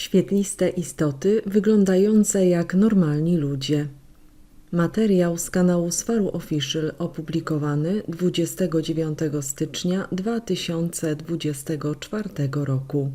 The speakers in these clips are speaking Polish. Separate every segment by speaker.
Speaker 1: Świetliste istoty wyglądające jak normalni ludzie. Materiał z kanału Swaru Official opublikowany 29 stycznia 2024 roku.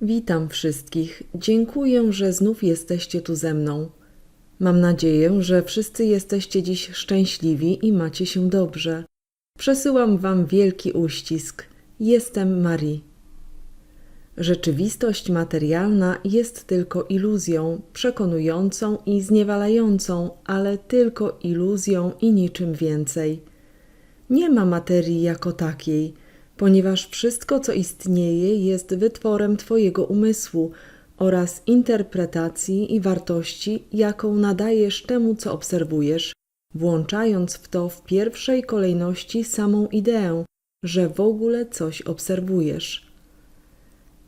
Speaker 1: Witam wszystkich. Dziękuję, że znów jesteście tu ze mną. Mam nadzieję, że wszyscy jesteście dziś szczęśliwi i macie się dobrze. Przesyłam Wam wielki uścisk. Jestem Marie. Rzeczywistość materialna jest tylko iluzją, przekonującą i zniewalającą, ale tylko iluzją i niczym więcej. Nie ma materii jako takiej, ponieważ wszystko, co istnieje, jest wytworem Twojego umysłu oraz interpretacji i wartości, jaką nadajesz temu, co obserwujesz, włączając w to w pierwszej kolejności samą ideę, że w ogóle coś obserwujesz.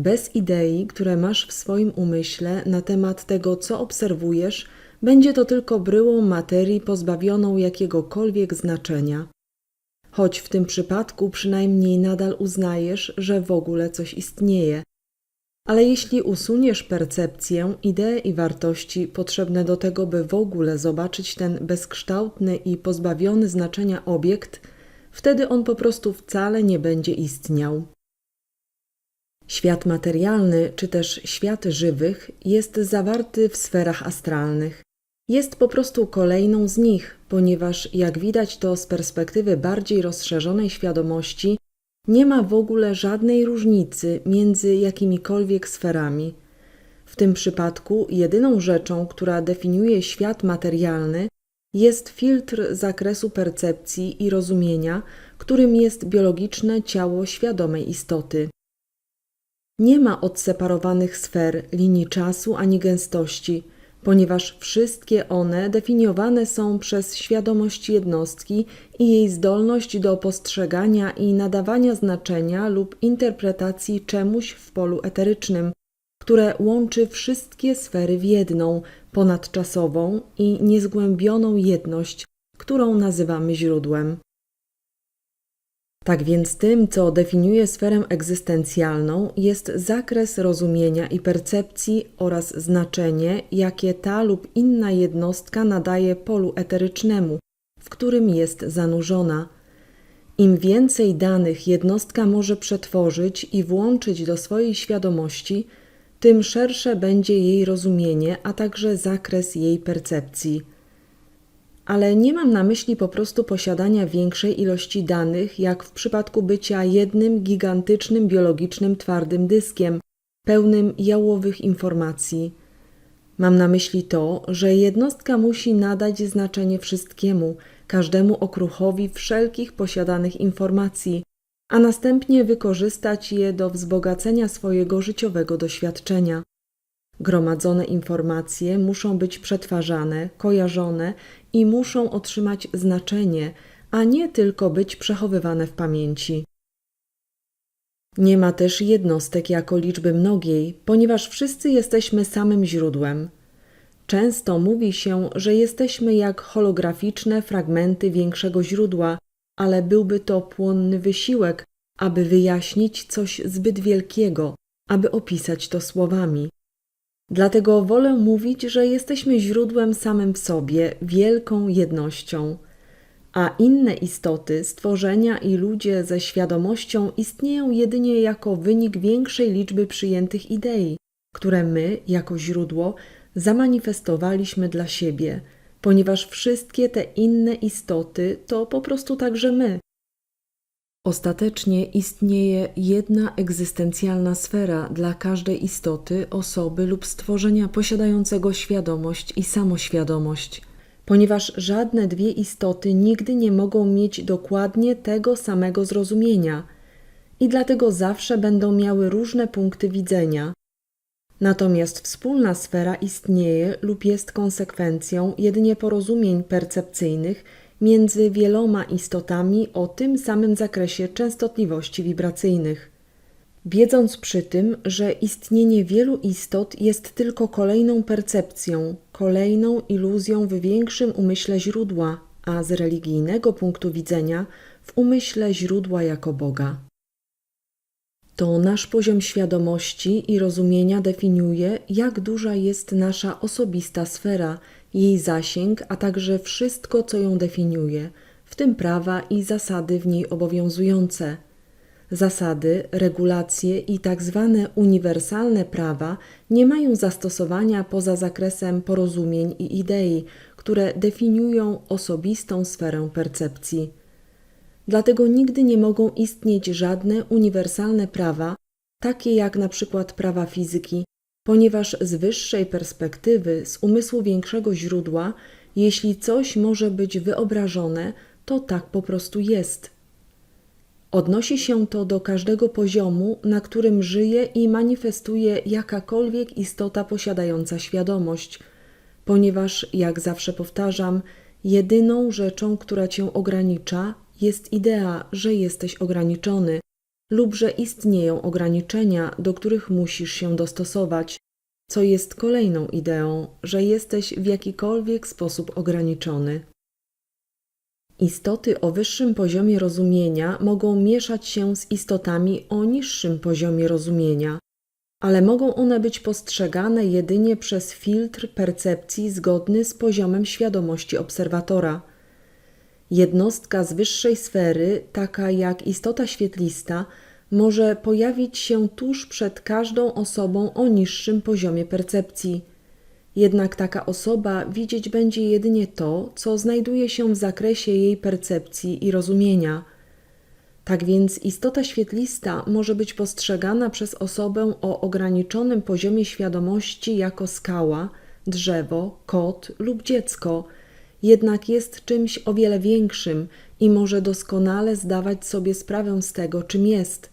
Speaker 1: Bez idei, które masz w swoim umyśle na temat tego, co obserwujesz, będzie to tylko bryłą materii pozbawioną jakiegokolwiek znaczenia. Choć w tym przypadku przynajmniej nadal uznajesz, że w ogóle coś istnieje. Ale jeśli usuniesz percepcję, idee i wartości potrzebne do tego, by w ogóle zobaczyć ten bezkształtny i pozbawiony znaczenia obiekt, wtedy on po prostu wcale nie będzie istniał. Świat materialny, czy też świat żywych, jest zawarty w sferach astralnych. Jest po prostu kolejną z nich, ponieważ, jak widać to z perspektywy bardziej rozszerzonej świadomości, nie ma w ogóle żadnej różnicy między jakimikolwiek sferami. W tym przypadku jedyną rzeczą, która definiuje świat materialny, jest filtr zakresu percepcji i rozumienia, którym jest biologiczne ciało świadomej istoty. Nie ma odseparowanych sfer, linii czasu ani gęstości, ponieważ wszystkie one definiowane są przez świadomość jednostki i jej zdolność do postrzegania i nadawania znaczenia lub interpretacji czemuś w polu eterycznym, które łączy wszystkie sfery w jedną, ponadczasową i niezgłębioną jedność, którą nazywamy źródłem. Tak więc tym, co definiuje sferę egzystencjalną, jest zakres rozumienia i percepcji oraz znaczenie, jakie ta lub inna jednostka nadaje polu eterycznemu, w którym jest zanurzona. Im więcej danych jednostka może przetworzyć i włączyć do swojej świadomości, tym szersze będzie jej rozumienie, a także zakres jej percepcji ale nie mam na myśli po prostu posiadania większej ilości danych, jak w przypadku bycia jednym gigantycznym biologicznym twardym dyskiem, pełnym jałowych informacji. Mam na myśli to, że jednostka musi nadać znaczenie wszystkiemu, każdemu okruchowi wszelkich posiadanych informacji, a następnie wykorzystać je do wzbogacenia swojego życiowego doświadczenia. Gromadzone informacje muszą być przetwarzane, kojarzone i muszą otrzymać znaczenie, a nie tylko być przechowywane w pamięci. Nie ma też jednostek jako liczby mnogiej, ponieważ wszyscy jesteśmy samym źródłem. Często mówi się, że jesteśmy jak holograficzne fragmenty większego źródła, ale byłby to płonny wysiłek, aby wyjaśnić coś zbyt wielkiego, aby opisać to słowami. Dlatego wolę mówić, że jesteśmy źródłem samym w sobie, wielką jednością, a inne istoty, stworzenia i ludzie ze świadomością istnieją jedynie jako wynik większej liczby przyjętych idei, które my, jako źródło, zamanifestowaliśmy dla siebie, ponieważ wszystkie te inne istoty to po prostu także my, Ostatecznie istnieje jedna egzystencjalna sfera dla każdej istoty, osoby lub stworzenia posiadającego świadomość i samoświadomość, ponieważ żadne dwie istoty nigdy nie mogą mieć dokładnie tego samego zrozumienia i dlatego zawsze będą miały różne punkty widzenia. Natomiast wspólna sfera istnieje lub jest konsekwencją jedynie porozumień percepcyjnych między wieloma istotami o tym samym zakresie częstotliwości wibracyjnych. Wiedząc przy tym, że istnienie wielu istot jest tylko kolejną percepcją, kolejną iluzją w większym umyśle źródła, a z religijnego punktu widzenia w umyśle źródła jako Boga. To nasz poziom świadomości i rozumienia definiuje, jak duża jest nasza osobista sfera, jej zasięg, a także wszystko, co ją definiuje, w tym prawa i zasady w niej obowiązujące. Zasady, regulacje i tak zwane uniwersalne prawa nie mają zastosowania poza zakresem porozumień i idei, które definiują osobistą sferę percepcji. Dlatego nigdy nie mogą istnieć żadne uniwersalne prawa, takie jak na przykład prawa fizyki, ponieważ z wyższej perspektywy, z umysłu większego źródła, jeśli coś może być wyobrażone, to tak po prostu jest. Odnosi się to do każdego poziomu, na którym żyje i manifestuje jakakolwiek istota posiadająca świadomość, ponieważ, jak zawsze powtarzam, jedyną rzeczą, która cię ogranicza, jest idea, że jesteś ograniczony lub że istnieją ograniczenia, do których musisz się dostosować, co jest kolejną ideą, że jesteś w jakikolwiek sposób ograniczony. Istoty o wyższym poziomie rozumienia mogą mieszać się z istotami o niższym poziomie rozumienia, ale mogą one być postrzegane jedynie przez filtr percepcji zgodny z poziomem świadomości obserwatora. Jednostka z wyższej sfery, taka jak istota świetlista, może pojawić się tuż przed każdą osobą o niższym poziomie percepcji. Jednak taka osoba widzieć będzie jedynie to, co znajduje się w zakresie jej percepcji i rozumienia. Tak więc istota świetlista może być postrzegana przez osobę o ograniczonym poziomie świadomości jako skała, drzewo, kot lub dziecko, jednak jest czymś o wiele większym i może doskonale zdawać sobie sprawę z tego, czym jest.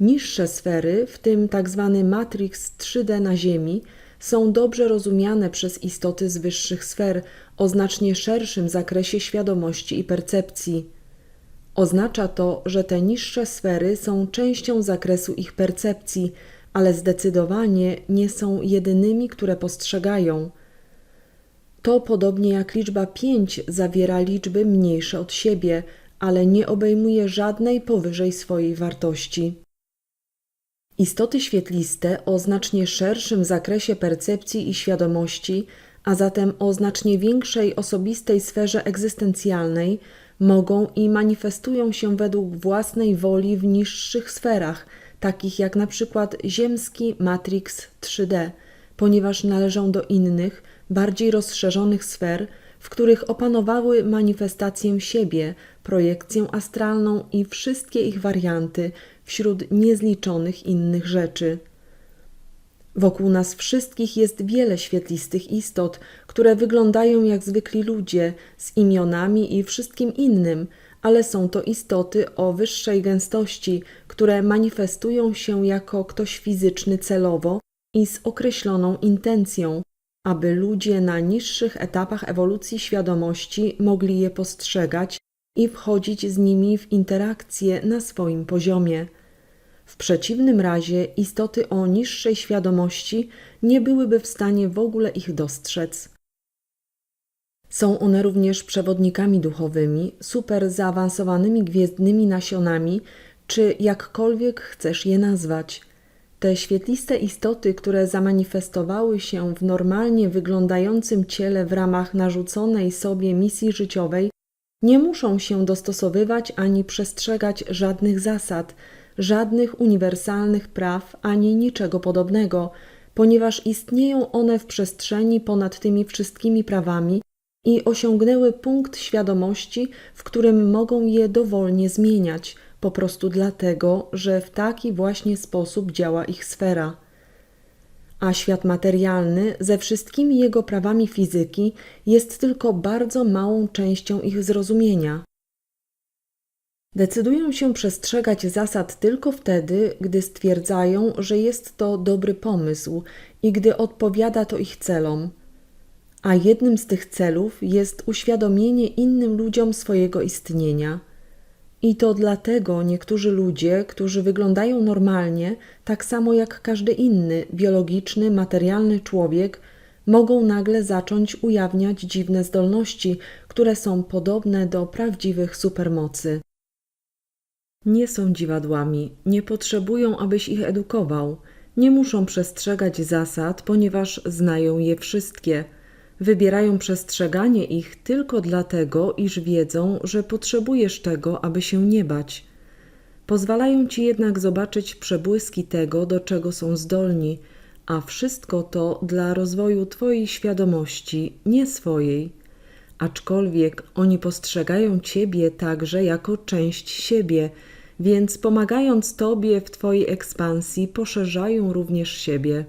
Speaker 1: Niższe sfery, w tym tzw. Tak matrix 3D na Ziemi, są dobrze rozumiane przez istoty z wyższych sfer o znacznie szerszym zakresie świadomości i percepcji. Oznacza to, że te niższe sfery są częścią zakresu ich percepcji, ale zdecydowanie nie są jedynymi, które postrzegają. To podobnie jak liczba 5 zawiera liczby mniejsze od siebie, ale nie obejmuje żadnej powyżej swojej wartości. Istoty świetliste o znacznie szerszym zakresie percepcji i świadomości, a zatem o znacznie większej osobistej sferze egzystencjalnej, mogą i manifestują się według własnej woli w niższych sferach, takich jak na przykład ziemski Matrix 3D, ponieważ należą do innych, bardziej rozszerzonych sfer, w których opanowały manifestację siebie, projekcję astralną i wszystkie ich warianty wśród niezliczonych innych rzeczy. Wokół nas wszystkich jest wiele świetlistych istot, które wyglądają jak zwykli ludzie, z imionami i wszystkim innym, ale są to istoty o wyższej gęstości, które manifestują się jako ktoś fizyczny celowo i z określoną intencją, aby ludzie na niższych etapach ewolucji świadomości mogli je postrzegać i wchodzić z nimi w interakcje na swoim poziomie. W przeciwnym razie istoty o niższej świadomości nie byłyby w stanie w ogóle ich dostrzec. Są one również przewodnikami duchowymi, super zaawansowanymi gwiezdnymi nasionami, czy jakkolwiek chcesz je nazwać – te świetliste istoty, które zamanifestowały się w normalnie wyglądającym ciele w ramach narzuconej sobie misji życiowej, nie muszą się dostosowywać ani przestrzegać żadnych zasad, żadnych uniwersalnych praw ani niczego podobnego, ponieważ istnieją one w przestrzeni ponad tymi wszystkimi prawami i osiągnęły punkt świadomości, w którym mogą je dowolnie zmieniać, po prostu dlatego, że w taki właśnie sposób działa ich sfera. A świat materialny, ze wszystkimi jego prawami fizyki, jest tylko bardzo małą częścią ich zrozumienia. Decydują się przestrzegać zasad tylko wtedy, gdy stwierdzają, że jest to dobry pomysł i gdy odpowiada to ich celom. A jednym z tych celów jest uświadomienie innym ludziom swojego istnienia – i to dlatego niektórzy ludzie, którzy wyglądają normalnie, tak samo jak każdy inny biologiczny, materialny człowiek, mogą nagle zacząć ujawniać dziwne zdolności, które są podobne do prawdziwych supermocy. Nie są dziwadłami, nie potrzebują, abyś ich edukował. Nie muszą przestrzegać zasad, ponieważ znają je wszystkie. Wybierają przestrzeganie ich tylko dlatego, iż wiedzą, że potrzebujesz tego, aby się nie bać. Pozwalają ci jednak zobaczyć przebłyski tego, do czego są zdolni, a wszystko to dla rozwoju Twojej świadomości, nie swojej. Aczkolwiek oni postrzegają Ciebie także jako część siebie, więc pomagając Tobie w Twojej ekspansji, poszerzają również siebie.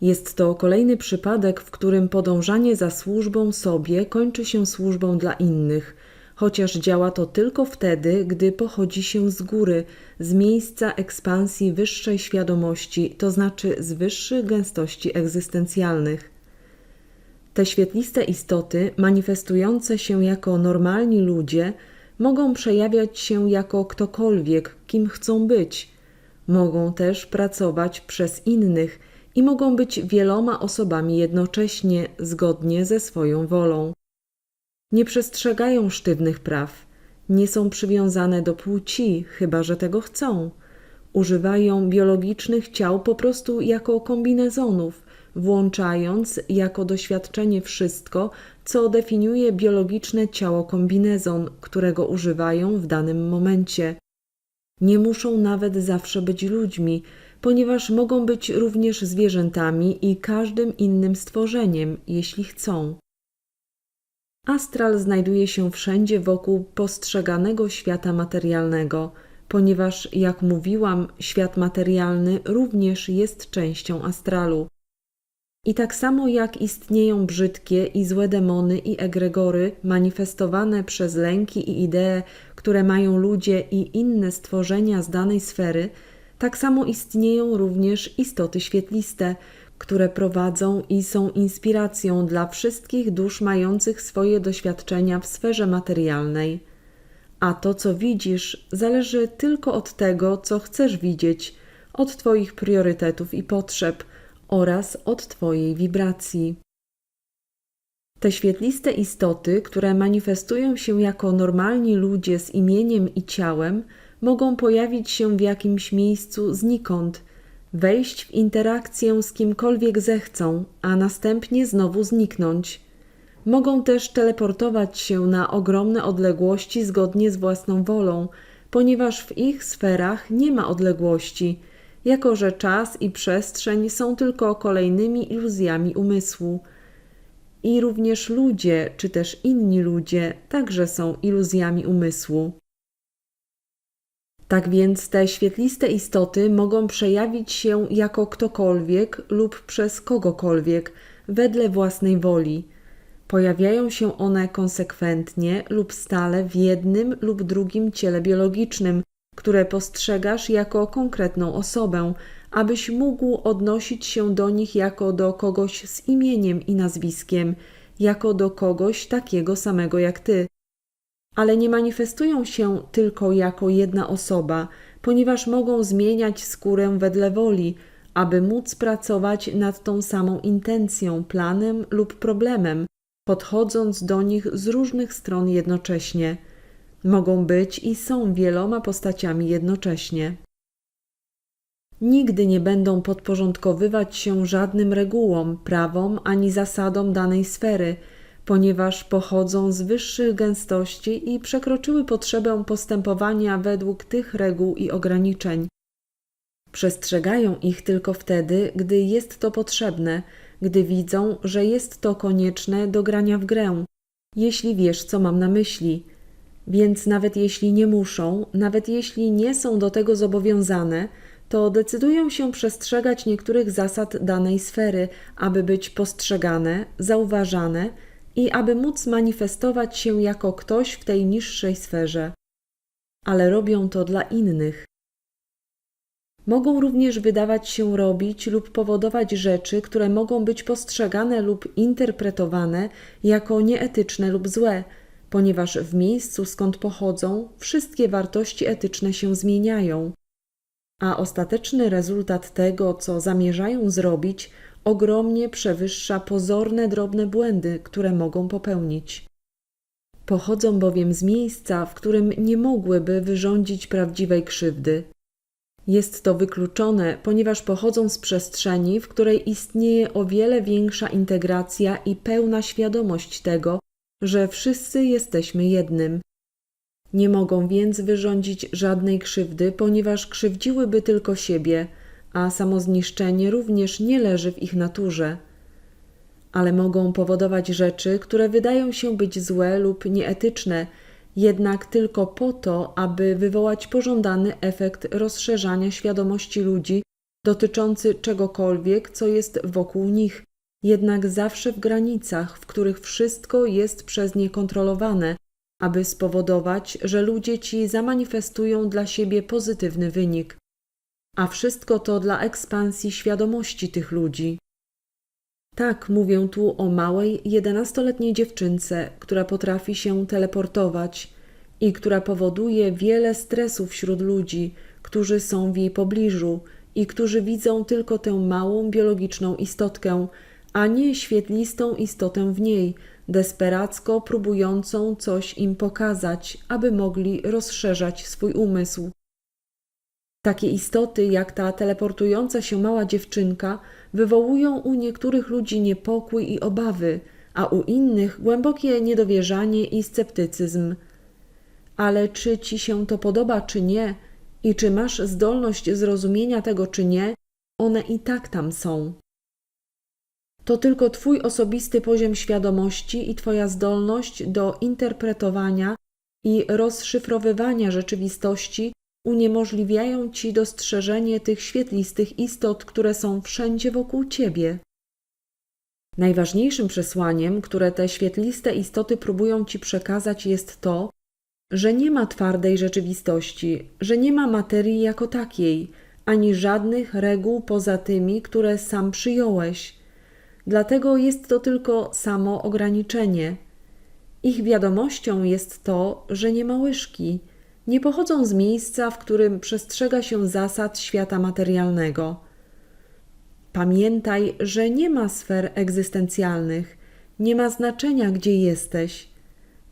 Speaker 1: Jest to kolejny przypadek, w którym podążanie za służbą sobie kończy się służbą dla innych, chociaż działa to tylko wtedy, gdy pochodzi się z góry, z miejsca ekspansji wyższej świadomości, to znaczy z wyższych gęstości egzystencjalnych. Te świetliste istoty, manifestujące się jako normalni ludzie, mogą przejawiać się jako ktokolwiek, kim chcą być. Mogą też pracować przez innych i mogą być wieloma osobami jednocześnie, zgodnie ze swoją wolą. Nie przestrzegają sztywnych praw, nie są przywiązane do płci, chyba że tego chcą. Używają biologicznych ciał po prostu jako kombinezonów, włączając jako doświadczenie wszystko, co definiuje biologiczne ciało kombinezon, którego używają w danym momencie. Nie muszą nawet zawsze być ludźmi, ponieważ mogą być również zwierzętami i każdym innym stworzeniem, jeśli chcą. Astral znajduje się wszędzie wokół postrzeganego świata materialnego, ponieważ, jak mówiłam, świat materialny również jest częścią astralu. I tak samo jak istnieją brzydkie i złe demony i egregory manifestowane przez lęki i idee, które mają ludzie i inne stworzenia z danej sfery, tak samo istnieją również istoty świetliste, które prowadzą i są inspiracją dla wszystkich dusz mających swoje doświadczenia w sferze materialnej. A to, co widzisz, zależy tylko od tego, co chcesz widzieć, od Twoich priorytetów i potrzeb oraz od Twojej wibracji. Te świetliste istoty, które manifestują się jako normalni ludzie z imieniem i ciałem, mogą pojawić się w jakimś miejscu znikąd, wejść w interakcję z kimkolwiek zechcą, a następnie znowu zniknąć. Mogą też teleportować się na ogromne odległości zgodnie z własną wolą, ponieważ w ich sferach nie ma odległości, jako że czas i przestrzeń są tylko kolejnymi iluzjami umysłu. I również ludzie, czy też inni ludzie, także są iluzjami umysłu. Tak więc te świetliste istoty mogą przejawić się jako ktokolwiek lub przez kogokolwiek, wedle własnej woli. Pojawiają się one konsekwentnie lub stale w jednym lub drugim ciele biologicznym, które postrzegasz jako konkretną osobę, abyś mógł odnosić się do nich jako do kogoś z imieniem i nazwiskiem, jako do kogoś takiego samego jak ty ale nie manifestują się tylko jako jedna osoba, ponieważ mogą zmieniać skórę wedle woli, aby móc pracować nad tą samą intencją, planem lub problemem, podchodząc do nich z różnych stron jednocześnie. Mogą być i są wieloma postaciami jednocześnie. Nigdy nie będą podporządkowywać się żadnym regułom, prawom ani zasadom danej sfery ponieważ pochodzą z wyższych gęstości i przekroczyły potrzebę postępowania według tych reguł i ograniczeń. Przestrzegają ich tylko wtedy, gdy jest to potrzebne, gdy widzą, że jest to konieczne do grania w grę, jeśli wiesz, co mam na myśli. Więc nawet jeśli nie muszą, nawet jeśli nie są do tego zobowiązane, to decydują się przestrzegać niektórych zasad danej sfery, aby być postrzegane, zauważane i aby móc manifestować się jako ktoś w tej niższej sferze, ale robią to dla innych. Mogą również wydawać się robić lub powodować rzeczy, które mogą być postrzegane lub interpretowane jako nieetyczne lub złe, ponieważ w miejscu skąd pochodzą, wszystkie wartości etyczne się zmieniają, a ostateczny rezultat tego, co zamierzają zrobić, ogromnie przewyższa pozorne drobne błędy, które mogą popełnić. Pochodzą bowiem z miejsca, w którym nie mogłyby wyrządzić prawdziwej krzywdy. Jest to wykluczone, ponieważ pochodzą z przestrzeni, w której istnieje o wiele większa integracja i pełna świadomość tego, że wszyscy jesteśmy jednym. Nie mogą więc wyrządzić żadnej krzywdy, ponieważ krzywdziłyby tylko siebie, a samozniszczenie również nie leży w ich naturze. Ale mogą powodować rzeczy, które wydają się być złe lub nieetyczne, jednak tylko po to, aby wywołać pożądany efekt rozszerzania świadomości ludzi dotyczący czegokolwiek, co jest wokół nich, jednak zawsze w granicach, w których wszystko jest przez nie kontrolowane, aby spowodować, że ludzie ci zamanifestują dla siebie pozytywny wynik. A wszystko to dla ekspansji świadomości tych ludzi. Tak, mówię tu o małej, jedenastoletniej dziewczynce, która potrafi się teleportować i która powoduje wiele stresu wśród ludzi, którzy są w jej pobliżu i którzy widzą tylko tę małą biologiczną istotkę, a nie świetlistą istotę w niej, desperacko próbującą coś im pokazać, aby mogli rozszerzać swój umysł. Takie istoty, jak ta teleportująca się mała dziewczynka, wywołują u niektórych ludzi niepokój i obawy, a u innych głębokie niedowierzanie i sceptycyzm. Ale czy ci się to podoba, czy nie, i czy masz zdolność zrozumienia tego, czy nie, one i tak tam są. To tylko Twój osobisty poziom świadomości i Twoja zdolność do interpretowania i rozszyfrowywania rzeczywistości uniemożliwiają Ci dostrzeżenie tych świetlistych istot, które są wszędzie wokół Ciebie. Najważniejszym przesłaniem, które te świetliste istoty próbują Ci przekazać, jest to, że nie ma twardej rzeczywistości, że nie ma materii jako takiej, ani żadnych reguł poza tymi, które sam przyjąłeś. Dlatego jest to tylko samo ograniczenie. Ich wiadomością jest to, że nie ma łyżki, nie pochodzą z miejsca, w którym przestrzega się zasad świata materialnego. Pamiętaj, że nie ma sfer egzystencjalnych, nie ma znaczenia, gdzie jesteś.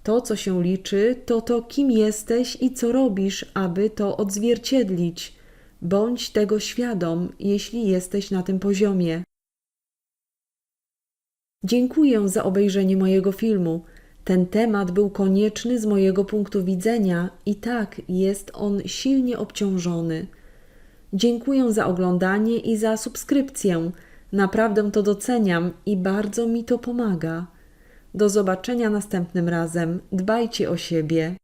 Speaker 1: To, co się liczy, to to, kim jesteś i co robisz, aby to odzwierciedlić. Bądź tego świadom, jeśli jesteś na tym poziomie. Dziękuję za obejrzenie mojego filmu. Ten temat był konieczny z mojego punktu widzenia i tak jest on silnie obciążony. Dziękuję za oglądanie i za subskrypcję. Naprawdę to doceniam i bardzo mi to pomaga. Do zobaczenia następnym razem. Dbajcie o siebie.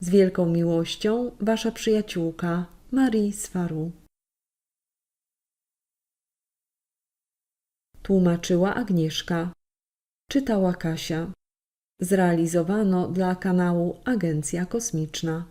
Speaker 1: Z wielką miłością, Wasza przyjaciółka Marii Swaru. Tłumaczyła Agnieszka. Czytała Kasia. Zrealizowano dla kanału Agencja Kosmiczna.